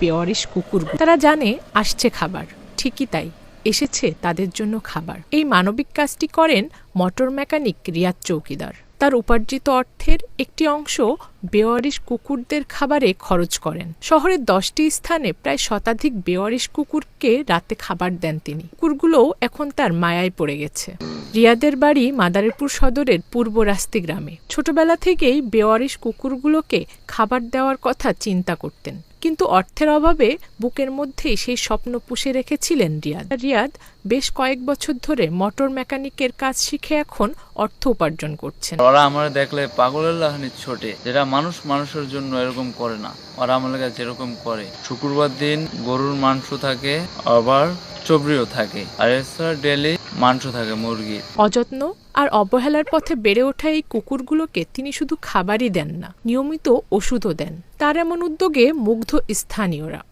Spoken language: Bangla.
বেওয়ারিশ কুকুর তারা জানে আসছে খাবার, ঠিকই তাই, এসেছে তাদের জন্য খাবার। এই মানবিক কাজটি করেন মোটর মেকানিক রিয়াদ চৌকিদার। তার উপার্জিত অর্থের একটি অংশ বেওয়ারিশ কুকুরদের খাবারে খরচ করেন। শহরের দশটি স্থানে প্রায় শতাধিক বেওয়ারিশ কুকুরকে রাতে খাবার দেন তিনি। কুকুরগুলোও এখন তার মায়ায় পড়ে গেছে। রিয়াদের বাড়ি মাদারীপুর সদরের পূর্ব রাস্তি গ্রামে। ছোটবেলা থেকেই বেওয়ারিশ কুকুরগুলোকে খাবার দেওয়ার কথা চিন্তা করতেন। কিন্তু অর্থের অভাবে বুকের মধ্যেই সেই স্বপ্ন পুষে রেখেছিলেন রিয়াদ। রিয়াদ বেশ কয়েক বছর ধরে মোটর মেকানিকের কাজ শিখে এখন অর্থ উপার্জন করছেন। ওরা আমার দেখলে পাগলের লাহানি ছোটে, যেটা মানুষ মানুষের জন্য এরকম করে না। ওরা আমার যেরকম করে। শুক্রবার দিন গরুর মাংস থাকে, আবার চবরিও থাকে। আর এছাড়া ডেলি মাংস থাকে মুরগির অযত্ন আর অবহেলার পথে বেড়ে ওঠা এই কুকুরগুলোকে তিনি শুধু খাবারই দেন না, নিয়মিত ওষুধও দেন। তার এমন উদ্যোগে মুগ্ধ স্থানীয়রা।